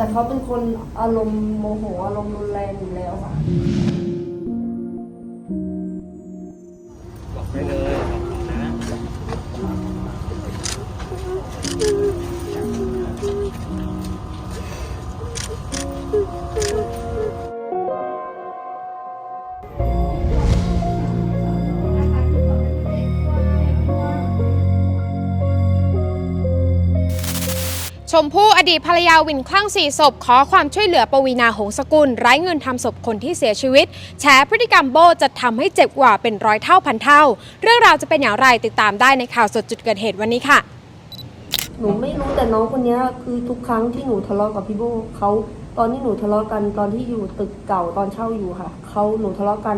แต่เขาเป็นคนอารมณ์โมโหอารมณ์รุนแรงอยู่แล้วค่ะ ชมพู่อดีตภรรยาวินคลั่งสี่ศพ ขอความช่วยเหลือปวีนาหงสกุล ไร้เงินทำศพคนที่เสียชีวิตแฉพฤติกรรมโบจะทำให้เจ็บกว่าเป็นร้อยเท่าพันเท่า เรื่องราวจะเป็นอย่างไรติดตามได้ในข่าวสดจุดเกิดเหตุวันนี้ค่ะ หนูไม่รู้แต่น้องคนนี้คือทุกครั้งที่หนูทะเลาะกับพี่โบเขาตอนที่หนูทะเลาะกันตอนที่อยู่ตึกเก่าตอนเช่าอยู่ค่ะเขาหนูทะเลาะกัน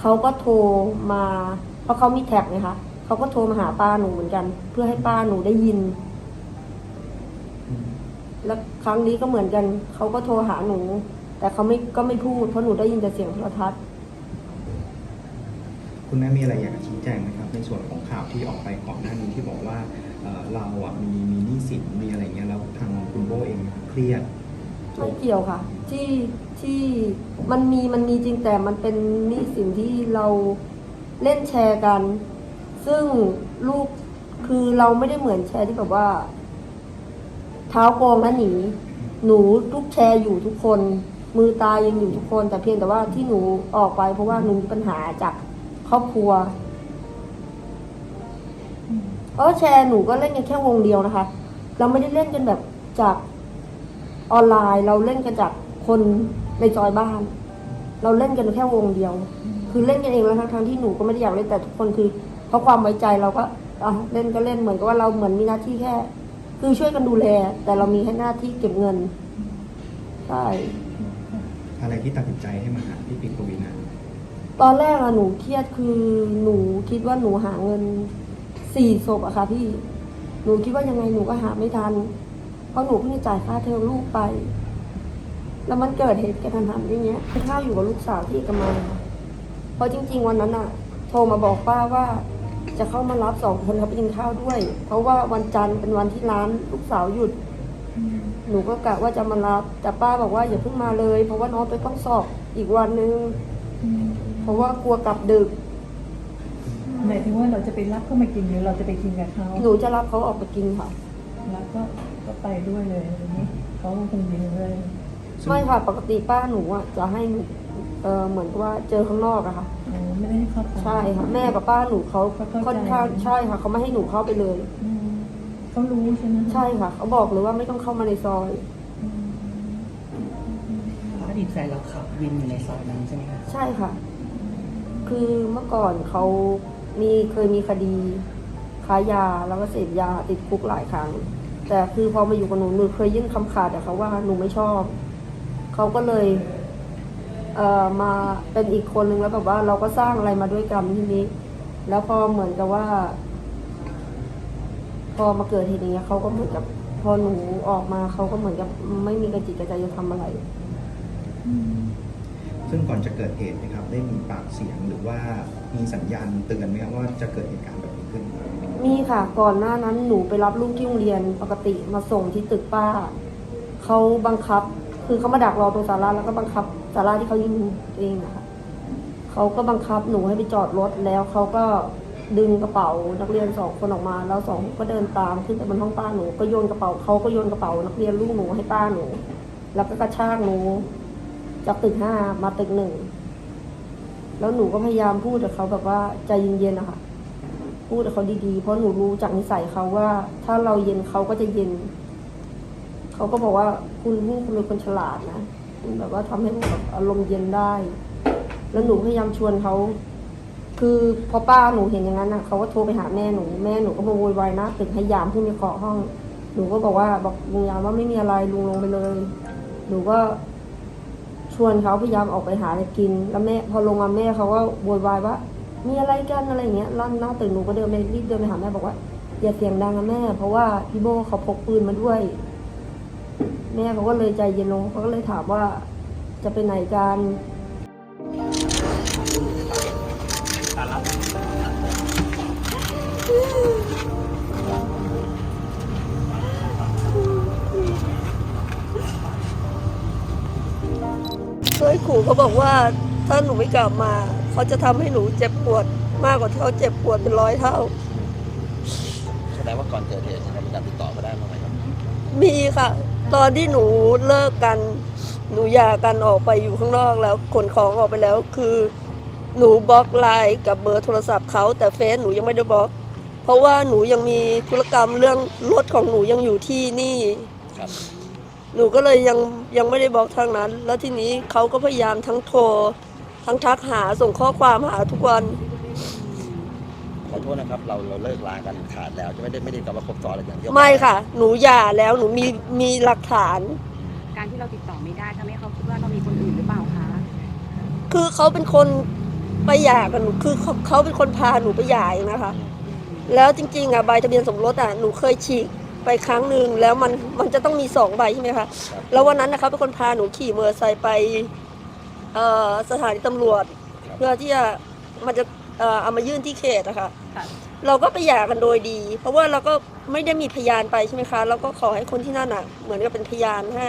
เขาก็โทรมาเพราะเขามีแท็กไงคะเขาก็โทรมาหาป้าหนูเหมือนกัน เพื่อให้ป้าหนูได้ยิน แล้วครั้งนี้ก็เหมือนกัน เขาก็โทรหาหนู แต่เขาไม่ก็ไม่พูดเพราะหนูได้ยินแต่เสียงโทรทัศน์ คุณแม่มีอะไรอยากจะชี้แจงไหมครับในส่วนของข่าวที่ออกไปก่อนหน้านี้ที่บอกว่าเอ่อเราอะมีมีหนี้สินมีอะไรเงี้ยแล้วทางคุณโบเองเครียด ไม่เกี่ยวค่ะ ที่ที่มันมีมันมีจริงแต่มันเป็นหนี่สิ่งที่เราเล่นแชร์กัน ซึ่งลูกคือเราไม่ได้เหมือนแชร์ที่แบบว่า เท้าโกงแล้วหนี หนูทุกแชร์อยู่ทุกคน มือตายยังอยู่ทุกคน แต่เพียงแต่ว่าที่หนูออกไป เพราะว่าหนูมีปัญหาจากครอบครัวเพราะแชร์หนูก็เล่นกันแค่วงเดียวนะคะ เราไม่ได้เล่นกันแบบจากออนไลน์ เราเล่นกันจากคนในซอยบ้าน เราเล่นกันแค่วงเดียว คือเล่นกันเองแล้วทั้งที่หนูก็ไม่ได้อยากเล่นแต่ทุกคนคือเพราะความไว้ใจเราก็เล่นก็เล่นเหมือนกับว่าเราเหมือนมีหน้าที่แค่ คือช่วยกันดูแล แต่เรามีแค่หน้าที่เก็บเงินใช่อะไรที่ตัดสินใจให้มาหาพี่ปิ๊กปวีนาตอนแรกอะหนูเครียดคือหนูคิดว่าหนูหาเงินสี่ศพอะค่ะพี่หนูคิดว่ายังไงหนูก็หาไม่ทัน เพราะหนูเพิ่งจะจ่ายค่าเทอมลูกไป แล้วมันเกิดเหตุกระทันหันอย่างเงี้ยไปข้าวอยู่กับลูกสาวที่เอกมัยค่ะเพราะจริง ๆ วันนั้นอะโทรมาบอกป้าว่า จะเข้ามารับสองคนเขาไปกินข้าวด้วย เพราะว่าวันจันทร์เป็นวันที่ร้านลูกสาวหยุด หนูก็กะว่าจะมารับ แต่ป้าบอกว่าอย่าเพิ่งมาเลย เพราะว่าน้องไปต้องสอบอีกวันนึง เพราะว่ากลัวกลับดึกหมายถึงว่าเราจะไปรับเขามากินหรือเราจะไปกินกับเขาหนูจะรับเขาออกไปกินค่ะ แล้วก็ก็ไปด้วยเลยอย่างนี้เขาคงดีเลยไม่ค่ะปกติป้าหนูอะจะให้หนูเออเหมือนกับว่าเจอข้างนอกอะค่ะ อ๋อไม่ได้ให้เข้าไป ใช่ค่ะแม่กับป้าหนูเขาเขาเข้าใจ ค่อนข้างใช่ค่ะเขาไม่ให้หนูเข้าไปเลย อืมเขารู้ใช่ไหมใช่ค่ะเขาบอกเลยว่าไม่ต้องเข้ามาในซอย อืมอดีตแฟนเราขับวินอยู่ในซอยนั้นใช่ไหมคะใช่ค่ะ คือเมื่อก่อนเขามีเคยมีคดีค้ายาแล้วก็เสพยาติดคุกหลายครั้ง แต่คือพอมาอยู่กับหนูหนูเคยยื่นคำขาดแต่เขาว่าหนูไม่ชอบ เขาก็เลย เอ่อมาเป็นอีกคนนึงแล้วแบบว่าเราก็สร้างอะไรมาด้วยกันทีนี้ แล้วพอเหมือนกับว่า พอมาเกิดเหตุอย่างเงี้ยเขาก็เหมือนกับ พอหนูออกมาเขาก็เหมือนกับไม่มีกระจิตกระใจจะทำอะไร ซึ่งก่อนจะเกิดเหตุนะครับ ได้มีปากเสียงหรือว่ามีสัญญาณเตือนไหมครับว่าจะเกิดเหตุการณ์แบบนี้ขึ้น มีค่ะ ก่อนหน้านั้นหนูไปรับลูกที่โรงเรียนปกติมาส่งที่ตึกป้า เขาบังคับ คือเขามาดักรอตรงศาลาแล้วก็บังคับ ศาลาที่เขายิงตัวเองนะคะเขาก็บังคับหนูให้ไปจอดรถแล้วเขาก็ดึงกระเป๋านักเรียนสองคนออกมา แล้วสองก็เดินตามขึ้นไปบนห้องป้าหนูก็โยนกระเป๋าเขาก็โยนกระเป๋านักเรียนลูกหนูให้ป้าหนู แล้วก็กระชากหนูจากตึกห้ามาตึกหนึ่งแล้วหนูก็พยายามพูดกับเขาแบบว่าใจเย็นๆนะคะพูดกับเขาดีๆ เพราะหนูรู้จากนิสัยเขาว่า ถ้าเราเย็นเขาก็จะเย็น เขาก็บอกว่าคุณลูกคุณเป็นคนฉลาดนะ คุณแบบว่าทำให้แบบอารมณ์เย็นได้ แล้วหนูพยายามชวนเขา คือพอป้าหนูเห็นอย่างนั้นน่ะเขาก็โทรไปหาแม่หนู แม่หนูก็มาโวยวายนะตึกให้ยามขึ้นไปเคาะห้อง หนูก็บอกว่าบอกลุงยามว่าไม่มีอะไรลุงลงไปเลย หนูก็ชวนเขาพยายามออกไปหาอะไรกิน แล้วแม่พอลงมาแม่เขาก็โวยวายว่ามีอะไรกันอะไรอย่างเงี้ยลั่นหน้าตึกหนูก็เดินไปรีบเดินไปหาแม่บอกว่าอย่าเสียงดังนะแม่ เพราะว่าพี่โบเขาพกปืนมาด้วย แม่เขาก็เลยใจเย็นลงเขาก็เลยถามว่าจะไปไหนกันตาลับเขาบอกว่าถ้าหนูไม่กลับมา เขาจะทำให้หนูเจ็บปวดมากกว่าที่เขาเจ็บปวดเป็นร้อยเท่าแสดงว่าก่อนเกิดเหตุเรามีการติดต่อมาได้บ้างไหมครับ มีค่ะ ตอนที่หนูเลิกกัน หนูหย่ากันออกไปอยู่ข้างนอกแล้วขนของออกไปแล้วคือ หนูบล็อกไลน์กับเบอร์โทรศัพท์เขาแต่เฟซหนูยังไม่ได้บล็อก เพราะว่าหนูยังมีธุรกรรมเรื่องรถของหนูยังอยู่ที่นี่ ครับหนูก็เลยยังยังไม่ได้บล็อกทางนั้น แล้วทีนี้เขาก็พยายามทั้งโทร ทั้งทักหาส่งข้อความหาทุกวันขอโทษนะครับเราเราเลิกลากันขาดแล้วจะไม่ได้ไม่ได้กลับมาคบซ้อนอะไรอย่างเดียวไม่ค่ะ หนูหย่าแล้วหนูมีมีหลักฐาน การที่เราติดต่อไม่ได้ทำให้เขาคิดว่าเรามีคนอื่นหรือเปล่าคะคือเขาเป็นคนไปหย่ากับหนูคือเขาเขาเป็นคนพาหนูไปหย่าเองนะคะ แล้วจริงๆอะใบทะเบียนสมรสอะหนูเคยฉีกไปครั้งหนึ่งแล้วมันมันจะต้องมีสองใบใช่ไหมคะแล้ววันนั้นนะคะเป็นคนพาหนูขี่มอเตอร์ไซค์ไปเอ่อสถานีตำรวจ เพื่อที่จะมันจะเอ่อเอามายื่นที่เขตนะคะ ค่ะ เราก็ไปหย่ากันโดยดี เพราะว่าเราก็ไม่ได้มีพยานไปใช่ไหมคะเราก็ขอให้คนที่นั่นอะ เหมือนกับเป็นพยานให้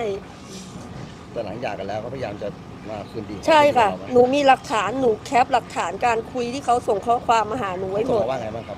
แต่หลังหย่ากันแล้วก็พยายามจะมาคืนดีใช่ค่ะกับเราไหนูมีหลักฐานหนูแคปหลักฐานการคุยที่เขาส่งข้อความมาหาหนูไว้หส่มงดมาว่าไงบ้างครับ